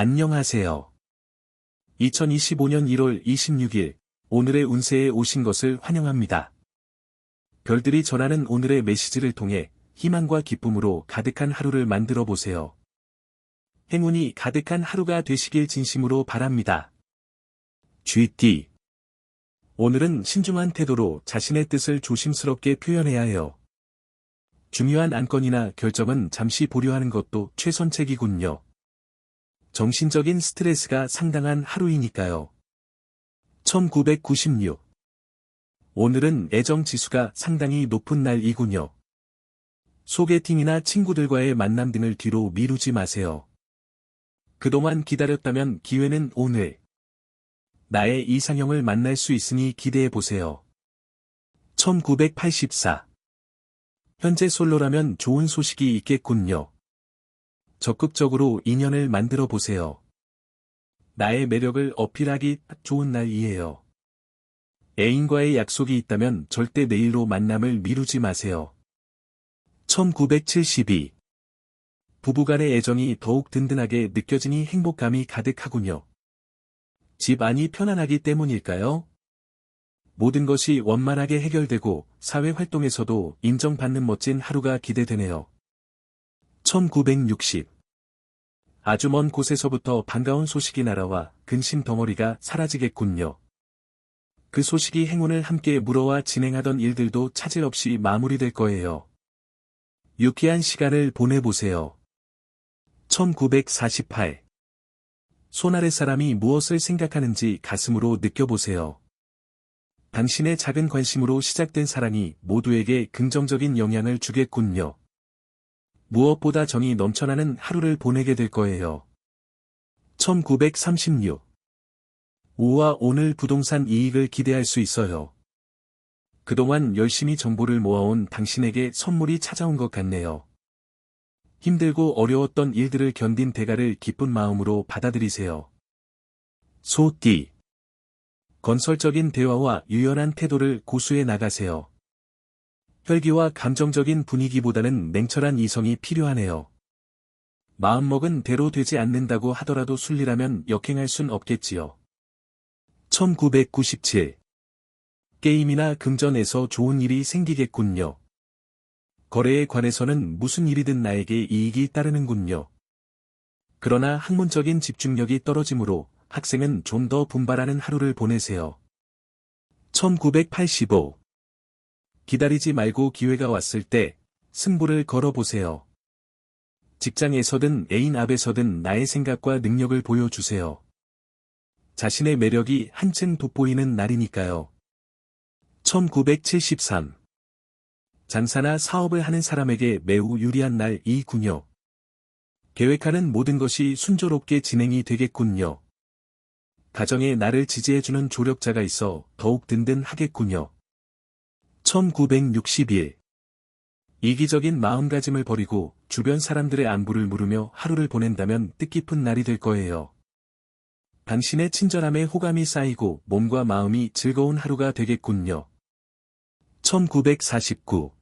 안녕하세요. 2025년 1월 26일 오늘의 운세에 오신 것을 환영합니다. 별들이 전하는 오늘의 메시지를 통해 희망과 기쁨으로 가득한 하루를 만들어 보세요. 행운이 가득한 하루가 되시길 진심으로 바랍니다. GT 오늘은 신중한 태도로 자신의 뜻을 조심스럽게 표현해야 해요. 중요한 안건이나 결정은 잠시 보류하는 것도 최선책이군요. 정신적인 스트레스가 상당한 하루이니까요. 1996 오늘은 애정 지수가 상당히 높은 날이군요. 소개팅이나 친구들과의 만남 등을 뒤로 미루지 마세요. 그동안 기다렸다면 기회는 오늘. 나의 이상형을 만날 수 있으니 기대해 보세요. 1984 현재 솔로라면 좋은 소식이 있겠군요. 적극적으로 인연을 만들어 보세요. 나의 매력을 어필하기 딱 좋은 날이에요. 애인과의 약속이 있다면 절대 내일로 만남을 미루지 마세요. 1972 부부간의 애정이 더욱 든든하게 느껴지니 행복감이 가득하군요. 집 안이 편안하기 때문일까요? 모든 것이 원만하게 해결되고 사회 활동에서도 인정받는 멋진 하루가 기대되네요. 1960 아주 먼 곳에서부터 반가운 소식이 날아와 근심 덩어리가 사라지겠군요. 그 소식이 행운을 함께 물어와 진행하던 일들도 차질 없이 마무리될 거예요. 유쾌한 시간을 보내보세요. 1948 손아래 사람이 무엇을 생각하는지 가슴으로 느껴보세요. 당신의 작은 관심으로 시작된 사랑이 모두에게 긍정적인 영향을 주겠군요. 무엇보다 정이 넘쳐나는 하루를 보내게 될 거예요. 1936 오와 오늘 부동산 이익을 기대할 수 있어요. 그동안 열심히 정보를 모아온 당신에게 선물이 찾아온 것 같네요. 힘들고 어려웠던 일들을 견딘 대가를 기쁜 마음으로 받아들이세요. 소띠 건설적인 대화와 유연한 태도를 고수해 나가세요. 혈기와 감정적인 분위기보다는 냉철한 이성이 필요하네요. 마음먹은 대로 되지 않는다고 하더라도 순리라면 역행할 순 없겠지요. 1997 게임이나 금전에서 좋은 일이 생기겠군요. 거래에 관해서는 무슨 일이든 나에게 이익이 따르는군요. 그러나 학문적인 집중력이 떨어지므로 학생은 좀 더 분발하는 하루를 보내세요. 1985 기다리지 말고 기회가 왔을 때 승부를 걸어보세요. 직장에서든 애인 앞에서든 나의 생각과 능력을 보여주세요. 자신의 매력이 한층 돋보이는 날이니까요. 1973 장사나 사업을 하는 사람에게 매우 유리한 날이군요. 계획하는 모든 것이 순조롭게 진행이 되겠군요. 가정에 나를 지지해주는 조력자가 있어 더욱 든든하겠군요. 1961 이기적인 마음가짐을 버리고 주변 사람들의 안부를 물으며 하루를 보낸다면 뜻깊은 날이 될 거예요. 당신의 친절함에 호감이 쌓이고 몸과 마음이 즐거운 하루가 되겠군요. 1949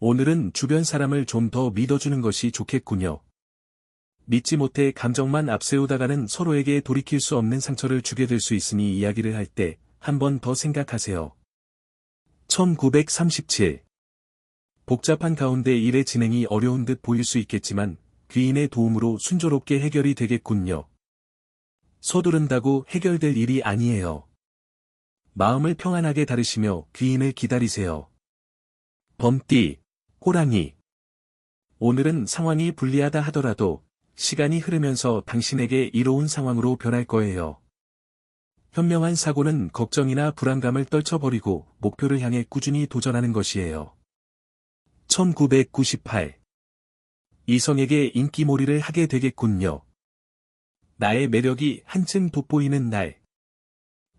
오늘은 주변 사람을 좀 더 믿어주는 것이 좋겠군요. 믿지 못해 감정만 앞세우다가는 서로에게 돌이킬 수 없는 상처를 주게 될 수 있으니 이야기를 할 때 한 번 더 생각하세요. 1937 복잡한 가운데 일의 진행이 어려운 듯 보일 수 있겠지만 귀인의 도움으로 순조롭게 해결이 되겠군요. 서두른다고 해결될 일이 아니에요. 마음을 평안하게 다루시며 귀인을 기다리세요. 범띠, 호랑이. 오늘은 상황이 불리하다 하더라도 시간이 흐르면서 당신에게 이로운 상황으로 변할 거예요. 현명한 사고는 걱정이나 불안감을 떨쳐버리고 목표를 향해 꾸준히 도전하는 것이에요. 1998 이성에게 인기몰이를 하게 되겠군요. 나의 매력이 한층 돋보이는 날.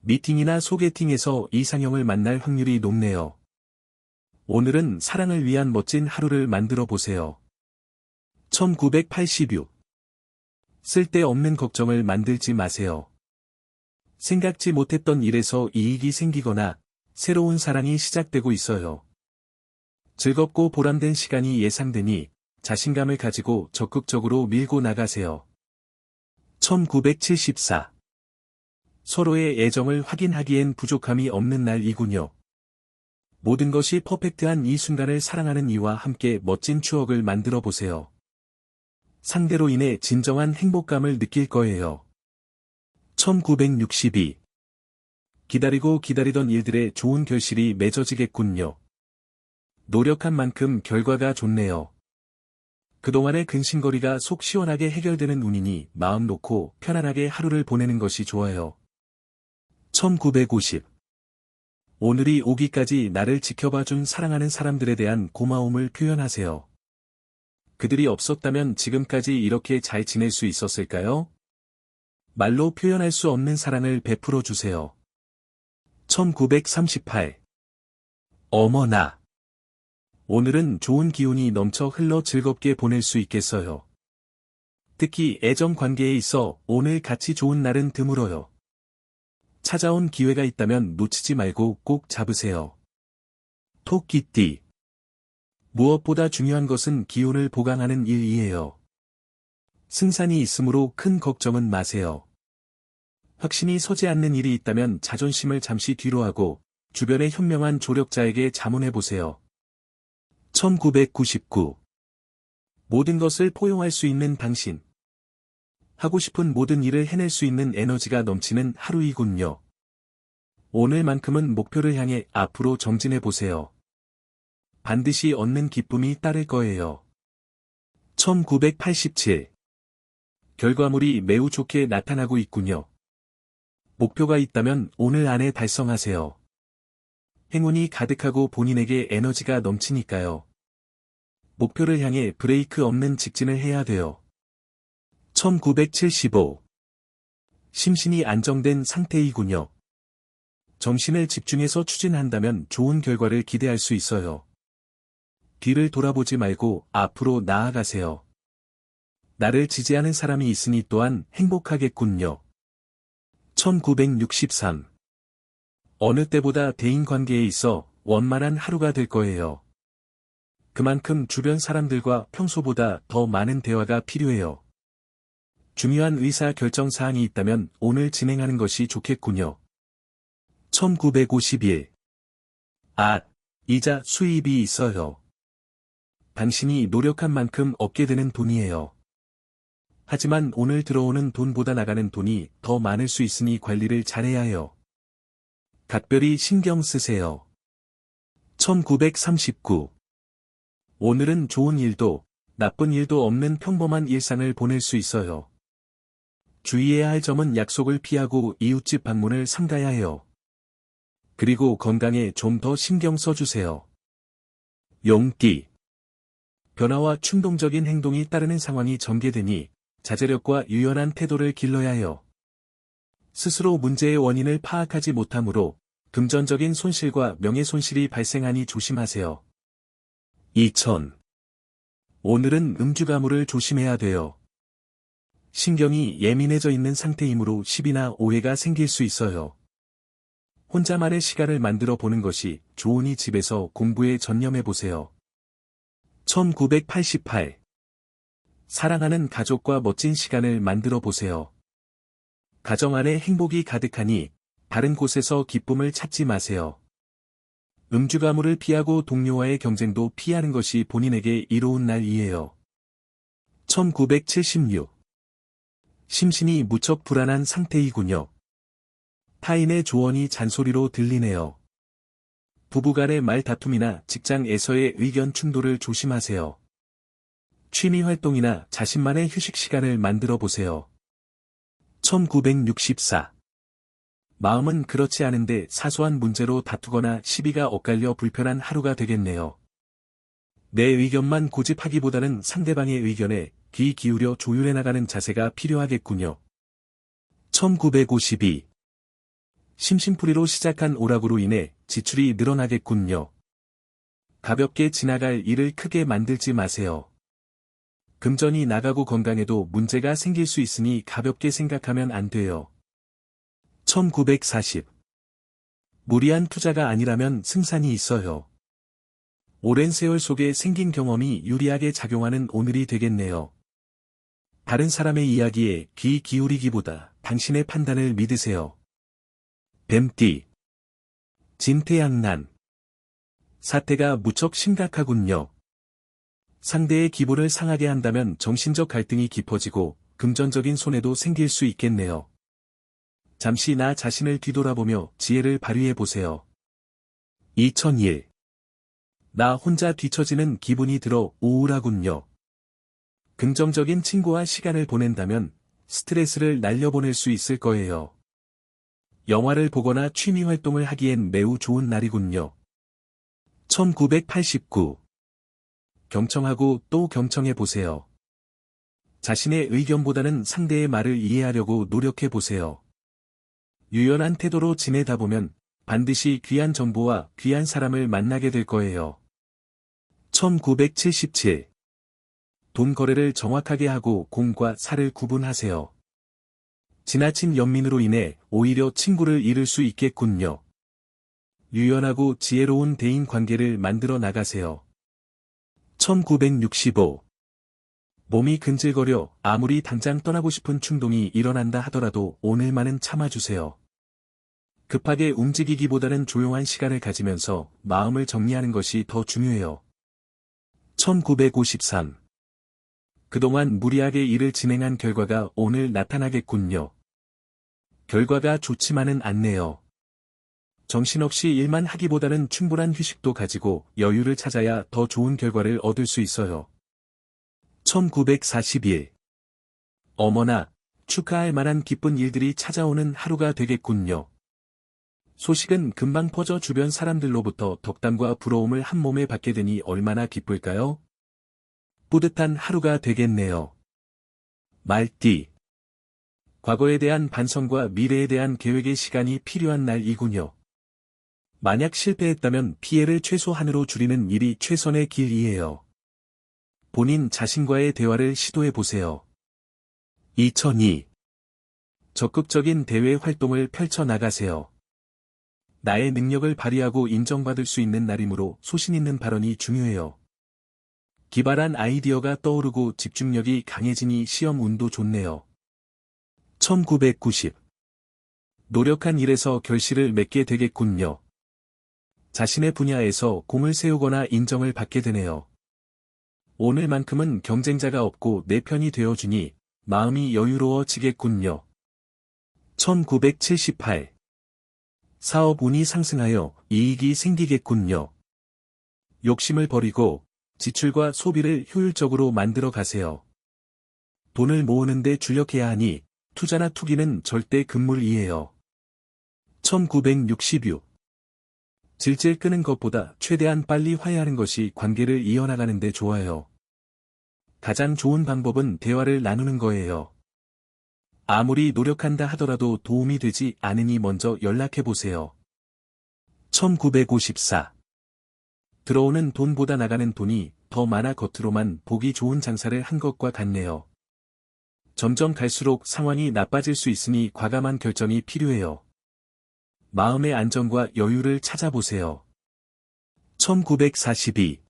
미팅이나 소개팅에서 이상형을 만날 확률이 높네요. 오늘은 사랑을 위한 멋진 하루를 만들어 보세요. 1986 쓸데없는 걱정을 만들지 마세요. 생각지 못했던 일에서 이익이 생기거나 새로운 사랑이 시작되고 있어요. 즐겁고 보람된 시간이 예상되니 자신감을 가지고 적극적으로 밀고 나가세요. 1974. 서로의 애정을 확인하기엔 부족함이 없는 날이군요. 모든 것이 퍼펙트한 이 순간을 사랑하는 이와 함께 멋진 추억을 만들어 보세요. 상대로 인해 진정한 행복감을 느낄 거예요. 1962. 기다리고 기다리던 일들의 좋은 결실이 맺어지겠군요. 노력한 만큼 결과가 좋네요. 그동안의 근심거리가 속 시원하게 해결되는 운이니 마음 놓고 편안하게 하루를 보내는 것이 좋아요. 1950. 오늘이 오기까지 나를 지켜봐준 사랑하는 사람들에 대한 고마움을 표현하세요. 그들이 없었다면 지금까지 이렇게 잘 지낼 수 있었을까요? 말로 표현할 수 없는 사랑을 베풀어 주세요. 1938. 어머나. 오늘은 좋은 기운이 넘쳐 흘러 즐겁게 보낼 수 있겠어요. 특히 애정 관계에 있어 오늘 같이 좋은 날은 드물어요. 찾아온 기회가 있다면 놓치지 말고 꼭 잡으세요. 토끼띠. 무엇보다 중요한 것은 기운을 보강하는 일이에요. 승산이 있으므로 큰 걱정은 마세요. 확신이 서지 않는 일이 있다면 자존심을 잠시 뒤로 하고 주변의 현명한 조력자에게 자문해보세요. 1999 모든 것을 포용할 수 있는 당신 하고 싶은 모든 일을 해낼 수 있는 에너지가 넘치는 하루이군요. 오늘만큼은 목표를 향해 앞으로 정진해보세요. 반드시 얻는 기쁨이 따를 거예요. 1987 결과물이 매우 좋게 나타나고 있군요. 목표가 있다면 오늘 안에 달성하세요. 행운이 가득하고 본인에게 에너지가 넘치니까요. 목표를 향해 브레이크 없는 직진을 해야 돼요. 1975 심신이 안정된 상태이군요. 정신을 집중해서 추진한다면 좋은 결과를 기대할 수 있어요. 뒤를 돌아보지 말고 앞으로 나아가세요. 나를 지지하는 사람이 있으니 또한 행복하겠군요. 1963 어느 때보다 대인관계에 있어 원만한 하루가 될 거예요. 그만큼 주변 사람들과 평소보다 더 많은 대화가 필요해요. 중요한 의사 결정 사항이 있다면 오늘 진행하는 것이 좋겠군요. 1951 아, 이자 수입이 있어요. 당신이 노력한 만큼 얻게 되는 돈이에요. 하지만 오늘 들어오는 돈보다 나가는 돈이 더 많을 수 있으니 관리를 잘해야 해요. 각별히 신경 쓰세요. 1939 오늘은 좋은 일도 나쁜 일도 없는 평범한 일상을 보낼 수 있어요. 주의해야 할 점은 약속을 피하고 이웃집 방문을 삼가야 해요. 그리고 건강에 좀 더 신경 써주세요. 용띠 변화와 충동적인 행동이 따르는 상황이 전개되니 자제력과 유연한 태도를 길러야 해요. 스스로 문제의 원인을 파악하지 못하므로 금전적인 손실과 명예손실이 발생하니 조심하세요. 2000. 오늘은 음주가물을 조심해야 돼요. 신경이 예민해져 있는 상태이므로 시비나 오해가 생길 수 있어요. 혼자만의 시간을 만들어 보는 것이 좋으니 집에서 공부에 전념해 보세요. 1988 사랑하는 가족과 멋진 시간을 만들어 보세요. 가정 안에 행복이 가득하니 다른 곳에서 기쁨을 찾지 마세요. 음주 가물을 피하고 동료와의 경쟁도 피하는 것이 본인에게 이로운 날이에요. 1976 심신이 무척 불안한 상태이군요. 타인의 조언이 잔소리로 들리네요. 부부간의 말다툼이나 직장에서의 의견 충돌을 조심하세요. 취미 활동이나 자신만의 휴식 시간을 만들어 보세요. 1964 마음은 그렇지 않은데 사소한 문제로 다투거나 시비가 엇갈려 불편한 하루가 되겠네요. 내 의견만 고집하기보다는 상대방의 의견에 귀 기울여 조율해 나가는 자세가 필요하겠군요. 1952 심심풀이로 시작한 오락으로 인해 지출이 늘어나겠군요. 가볍게 지나갈 일을 크게 만들지 마세요. 금전이 나가고 건강에도 문제가 생길 수 있으니 가볍게 생각하면 안 돼요. 1940 무리한 투자가 아니라면 승산이 있어요. 오랜 세월 속에 생긴 경험이 유리하게 작용하는 오늘이 되겠네요. 다른 사람의 이야기에 귀 기울이기보다 당신의 판단을 믿으세요. 뱀띠. 진태양난. 사태가 무척 심각하군요. 상대의 기분을 상하게 한다면 정신적 갈등이 깊어지고 금전적인 손해도 생길 수 있겠네요. 잠시 나 자신을 뒤돌아보며 지혜를 발휘해 보세요. 2001. 나 혼자 뒤처지는 기분이 들어 우울하군요. 긍정적인 친구와 시간을 보낸다면 스트레스를 날려보낼 수 있을 거예요. 영화를 보거나 취미 활동을 하기엔 매우 좋은 날이군요. 1989. 경청하고 또 경청해 보세요. 자신의 의견보다는 상대의 말을 이해하려고 노력해 보세요. 유연한 태도로 지내다 보면 반드시 귀한 정보와 귀한 사람을 만나게 될 거예요. 1977. 돈 거래를 정확하게 하고 공과 사를 구분하세요. 지나친 연민으로 인해 오히려 친구를 잃을 수 있겠군요. 유연하고 지혜로운 대인 관계를 만들어 나가세요. 1965. 몸이 근질거려 아무리 당장 떠나고 싶은 충동이 일어난다 하더라도 오늘만은 참아주세요. 급하게 움직이기보다는 조용한 시간을 가지면서 마음을 정리하는 것이 더 중요해요. 1953. 그동안 무리하게 일을 진행한 결과가 오늘 나타나겠군요. 결과가 좋지만은 않네요. 정신없이 일만 하기보다는 충분한 휴식도 가지고 여유를 찾아야 더 좋은 결과를 얻을 수 있어요. 1941. 어머나, 축하할 만한 기쁜 일들이 찾아오는 하루가 되겠군요. 소식은 금방 퍼져 주변 사람들로부터 덕담과 부러움을 한 몸에 받게 되니 얼마나 기쁠까요? 뿌듯한 하루가 되겠네요. 말띠. 과거에 대한 반성과 미래에 대한 계획의 시간이 필요한 날이군요. 만약 실패했다면 피해를 최소한으로 줄이는 일이 최선의 길이에요. 본인 자신과의 대화를 시도해 보세요. 2002. 적극적인 대외 활동을 펼쳐 나가세요. 나의 능력을 발휘하고 인정받을 수 있는 날이므로 소신 있는 발언이 중요해요. 기발한 아이디어가 떠오르고 집중력이 강해지니 시험 운도 좋네요. 1990. 노력한 일에서 결실을 맺게 되겠군요. 자신의 분야에서 공을 세우거나 인정을 받게 되네요. 오늘만큼은 경쟁자가 없고 내 편이 되어주니 마음이 여유로워지겠군요. 1978. 사업 운이 상승하여 이익이 생기겠군요. 욕심을 버리고 지출과 소비를 효율적으로 만들어 가세요. 돈을 모으는 데 주력해야 하니 투자나 투기는 절대 금물이에요. 1966. 질질 끄는 것보다 최대한 빨리 화해하는 것이 관계를 이어나가는 데 좋아요. 가장 좋은 방법은 대화를 나누는 거예요. 아무리 노력한다 하더라도 도움이 되지 않으니 먼저 연락해보세요. 1954. 들어오는 돈보다 나가는 돈이 더 많아 겉으로만 보기 좋은 장사를 한 것과 같네요. 점점 갈수록 상황이 나빠질 수 있으니 과감한 결정이 필요해요. 마음의 안정과 여유를 찾아보세요. 1942.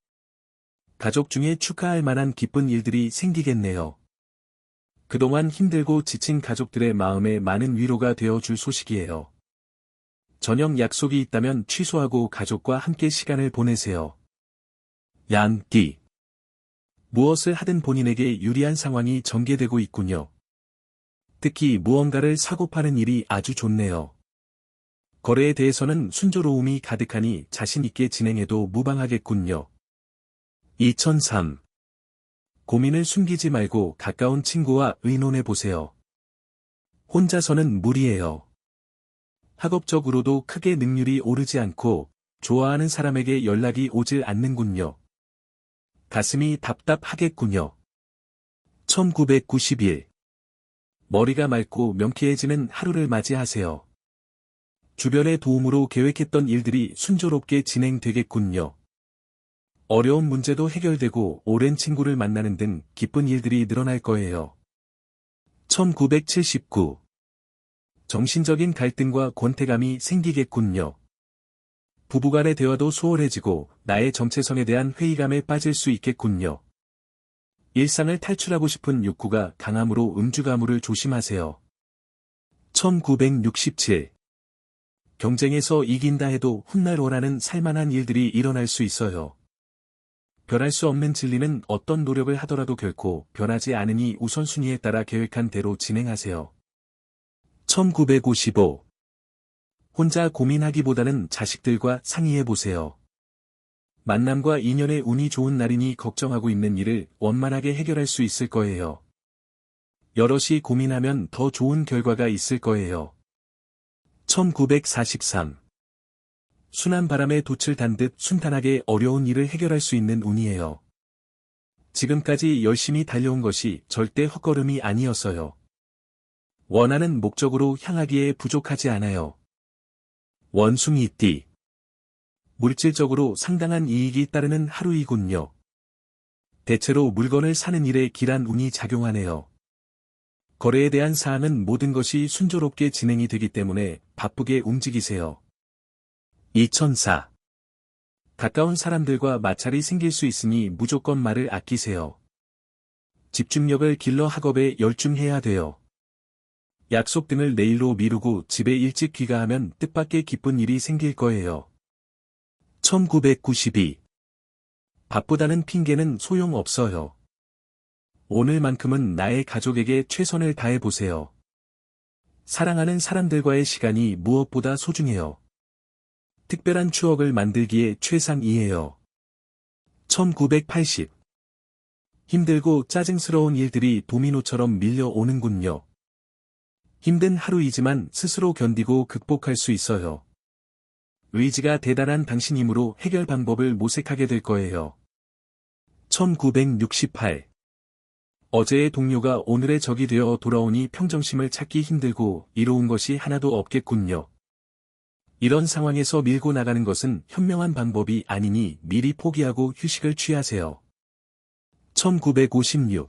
가족 중에 축하할 만한 기쁜 일들이 생기겠네요. 그동안 힘들고 지친 가족들의 마음에 많은 위로가 되어 줄 소식이에요. 저녁 약속이 있다면 취소하고 가족과 함께 시간을 보내세요. 양띠. 무엇을 하든 본인에게 유리한 상황이 전개되고 있군요. 특히 무언가를 사고 파는 일이 아주 좋네요. 거래에 대해서는 순조로움이 가득하니 자신있게 진행해도 무방하겠군요. 2003. 고민을 숨기지 말고 가까운 친구와 의논해 보세요. 혼자서는 무리예요. 학업적으로도 크게 능률이 오르지 않고 좋아하는 사람에게 연락이 오질 않는군요. 가슴이 답답하겠군요. 1991. 머리가 맑고 명쾌해지는 하루를 맞이하세요. 주변의 도움으로 계획했던 일들이 순조롭게 진행되겠군요. 어려운 문제도 해결되고 오랜 친구를 만나는 등 기쁜 일들이 늘어날 거예요. 1979. 정신적인 갈등과 권태감이 생기겠군요. 부부간의 대화도 소홀해지고 나의 정체성에 대한 회의감에 빠질 수 있겠군요. 일상을 탈출하고 싶은 욕구가 강함으로 음주 가무를 조심하세요. 1967 경쟁에서 이긴다 해도 훗날 원하는 살만한 일들이 일어날 수 있어요. 변할 수 없는 진리는 어떤 노력을 하더라도 결코 변하지 않으니 우선순위에 따라 계획한 대로 진행하세요. 1955 혼자 고민하기보다는 자식들과 상의해보세요. 만남과 인연의 운이 좋은 날이니 걱정하고 있는 일을 원만하게 해결할 수 있을 거예요. 여럿이 고민하면 더 좋은 결과가 있을 거예요. 1943 순한 바람에 돛을 단 듯 순탄하게 어려운 일을 해결할 수 있는 운이에요. 지금까지 열심히 달려온 것이 절대 헛걸음이 아니었어요. 원하는 목적으로 향하기에 부족하지 않아요. 원숭이 띠 물질적으로 상당한 이익이 따르는 하루이군요. 대체로 물건을 사는 일에 길한 운이 작용하네요. 거래에 대한 사항은 모든 것이 순조롭게 진행이 되기 때문에 바쁘게 움직이세요. 2004 가까운 사람들과 마찰이 생길 수 있으니 무조건 말을 아끼세요. 집중력을 길러 학업에 열중해야 돼요. 약속 등을 내일로 미루고 집에 일찍 귀가하면 뜻밖의 기쁜 일이 생길 거예요. 1992 바쁘다는 핑계는 소용없어요. 오늘만큼은 나의 가족에게 최선을 다해보세요. 사랑하는 사람들과의 시간이 무엇보다 소중해요. 특별한 추억을 만들기에 최상이에요. 1980 힘들고 짜증스러운 일들이 도미노처럼 밀려오는군요. 힘든 하루이지만 스스로 견디고 극복할 수 있어요. 의지가 대단한 당신이므로 해결 방법을 모색하게 될 거예요. 1968 어제의 동료가 오늘의 적이 되어 돌아오니 평정심을 찾기 힘들고 이로운 것이 하나도 없겠군요. 이런 상황에서 밀고 나가는 것은 현명한 방법이 아니니 미리 포기하고 휴식을 취하세요. 1956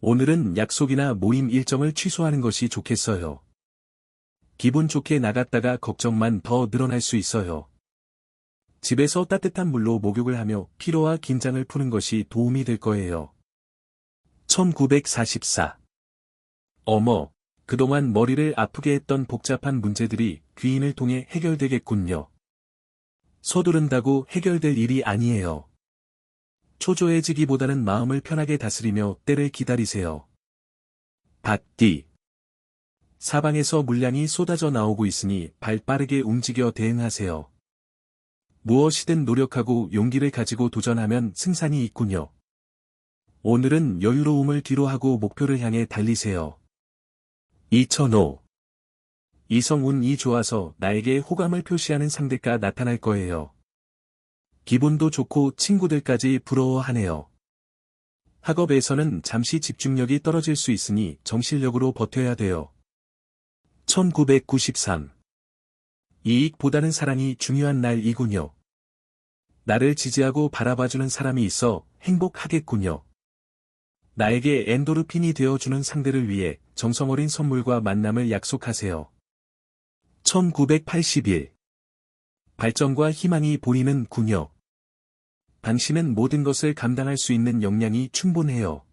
오늘은 약속이나 모임 일정을 취소하는 것이 좋겠어요. 기분 좋게 나갔다가 걱정만 더 늘어날 수 있어요. 집에서 따뜻한 물로 목욕을 하며 피로와 긴장을 푸는 것이 도움이 될 거예요. 1944 어머, 그동안 머리를 아프게 했던 복잡한 문제들이 귀인을 통해 해결되겠군요. 서두른다고 해결될 일이 아니에요. 초조해지기보다는 마음을 편하게 다스리며 때를 기다리세요. 밭뒤 사방에서 물량이 쏟아져 나오고 있으니 발 빠르게 움직여 대응하세요. 무엇이든 노력하고 용기를 가지고 도전하면 승산이 있군요. 오늘은 여유로움을 뒤로하고 목표를 향해 달리세요. 2005 이성운이 좋아서 나에게 호감을 표시하는 상대가 나타날 거예요. 기분도 좋고 친구들까지 부러워하네요. 학업에서는 잠시 집중력이 떨어질 수 있으니 정실력으로 버텨야 돼요. 1993 이익보다는 사랑이 중요한 날이군요. 나를 지지하고 바라봐주는 사람이 있어 행복하겠군요. 나에게 엔도르핀이 되어주는 상대를 위해 정성어린 선물과 만남을 약속하세요. 1981 발전과 희망이 보이는 군요. 당신은 모든 것을 감당할 수 있는 역량이 충분해요.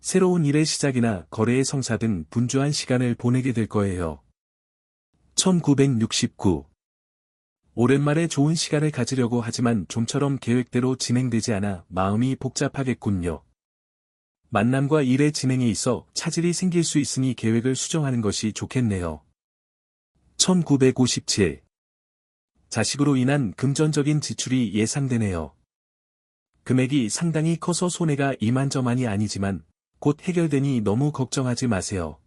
새로운 일의 시작이나 거래의 성사 등 분주한 시간을 보내게 될 거예요. 1969 오랜만에 좋은 시간을 가지려고 하지만 좀처럼 계획대로 진행되지 않아 마음이 복잡하겠군요. 만남과 일의 진행에 있어 차질이 생길 수 있으니 계획을 수정하는 것이 좋겠네요. 1957 자식으로 인한 금전적인 지출이 예상되네요. 금액이 상당히 커서 손해가 이만저만이 아니지만 곧 해결되니 너무 걱정하지 마세요.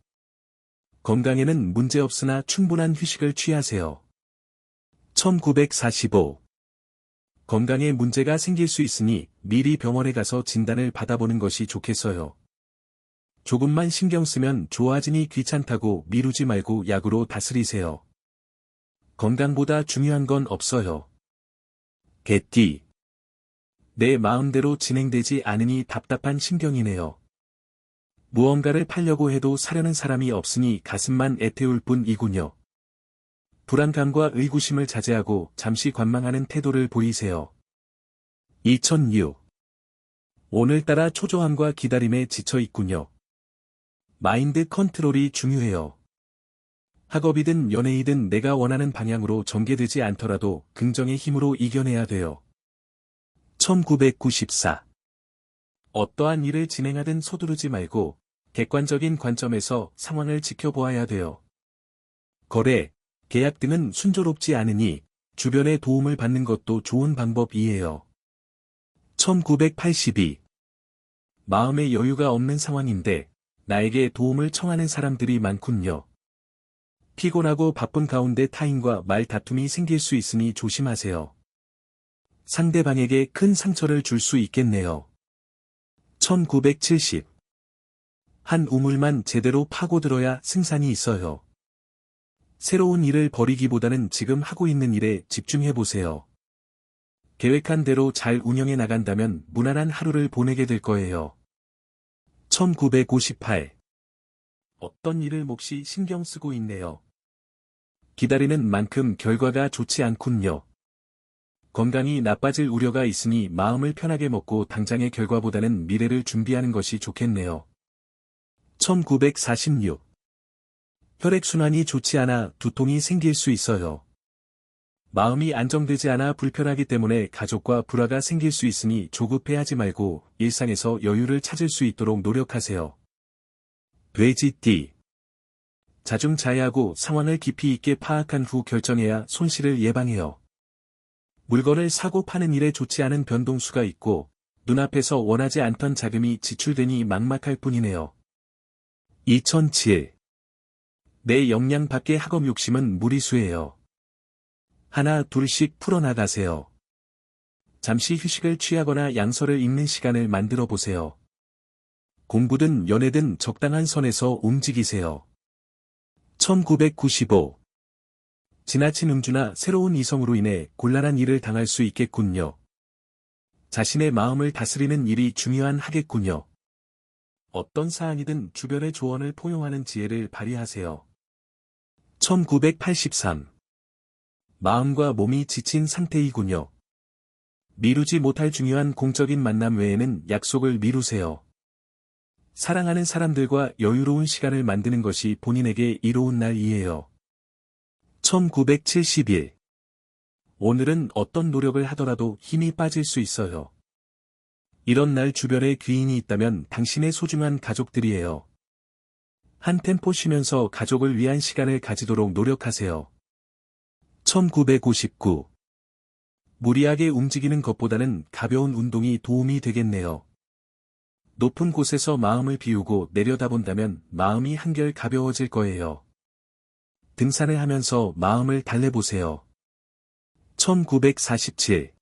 건강에는 문제없으나 충분한 휴식을 취하세요. 1945 건강에 문제가 생길 수 있으니 미리 병원에 가서 진단을 받아보는 것이 좋겠어요. 조금만 신경 쓰면 좋아지니 귀찮다고 미루지 말고 약으로 다스리세요. 건강보다 중요한 건 없어요. 개띠. 내 마음대로 진행되지 않으니 답답한 신경이네요. 무언가를 팔려고 해도 사려는 사람이 없으니 가슴만 애태울 뿐이군요. 불안감과 의구심을 자제하고 잠시 관망하는 태도를 보이세요. 2006 오늘따라 초조함과 기다림에 지쳐 있군요. 마인드 컨트롤이 중요해요. 학업이든 연애이든 내가 원하는 방향으로 전개되지 않더라도 긍정의 힘으로 이겨내야 돼요. 1994. 어떠한 일을 진행하든 서두르지 말고 객관적인 관점에서 상황을 지켜보아야 돼요. 거래, 계약 등은 순조롭지 않으니 주변의 도움을 받는 것도 좋은 방법이에요. 1982. 마음의 여유가 없는 상황인데 나에게 도움을 청하는 사람들이 많군요. 피곤하고 바쁜 가운데 타인과 말 다툼이 생길 수 있으니 조심하세요. 상대방에게 큰 상처를 줄 수 있겠네요. 1970. 한 우물만 제대로 파고들어야 승산이 있어요. 새로운 일을 벌이기보다는 지금 하고 있는 일에 집중해보세요. 계획한 대로 잘 운영해 나간다면 무난한 하루를 보내게 될 거예요. 1958. 어떤 일을 몹시 신경 쓰고 있네요. 기다리는 만큼 결과가 좋지 않군요. 건강이 나빠질 우려가 있으니 마음을 편하게 먹고 당장의 결과보다는 미래를 준비하는 것이 좋겠네요. 1946. 혈액순환이 좋지 않아 두통이 생길 수 있어요. 마음이 안정되지 않아 불편하기 때문에 가족과 불화가 생길 수 있으니 조급해하지 말고 일상에서 여유를 찾을 수 있도록 노력하세요. 돼지띠 자중자애하고 상황을 깊이 있게 파악한 후 결정해야 손실을 예방해요. 물건을 사고 파는 일에 좋지 않은 변동수가 있고 눈앞에서 원하지 않던 자금이 지출되니 막막할 뿐이네요. 2007. 내 역량 밖의 학업 욕심은 무리수예요. 하나 둘씩 풀어나가세요. 잠시 휴식을 취하거나 양서를 읽는 시간을 만들어 보세요. 공부든 연애든 적당한 선에서 움직이세요. 1995. 지나친 음주나 새로운 이성으로 인해 곤란한 일을 당할 수 있겠군요. 자신의 마음을 다스리는 일이 중요한 하겠군요. 어떤 사안이든 주변의 조언을 포용하는 지혜를 발휘하세요. 1983. 마음과 몸이 지친 상태이군요. 미루지 못할 중요한 공적인 만남 외에는 약속을 미루세요. 사랑하는 사람들과 여유로운 시간을 만드는 것이 본인에게 이로운 날이에요. 1971. 오늘은 어떤 노력을 하더라도 힘이 빠질 수 있어요. 이런 날 주변에 귀인이 있다면 당신의 소중한 가족들이에요. 한 템포 쉬면서 가족을 위한 시간을 가지도록 노력하세요. 1959. 무리하게 움직이는 것보다는 가벼운 운동이 도움이 되겠네요. 높은 곳에서 마음을 비우고 내려다본다면 마음이 한결 가벼워질 거예요. 등산을 하면서 마음을 달래보세요. 1947.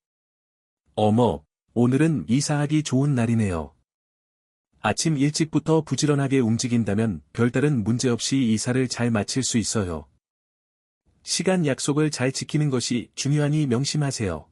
어머, 오늘은 이사하기 좋은 날이네요. 아침 일찍부터 부지런하게 움직인다면 별다른 문제없이 이사를 잘 마칠 수 있어요. 시간 약속을 잘 지키는 것이 중요하니 명심하세요.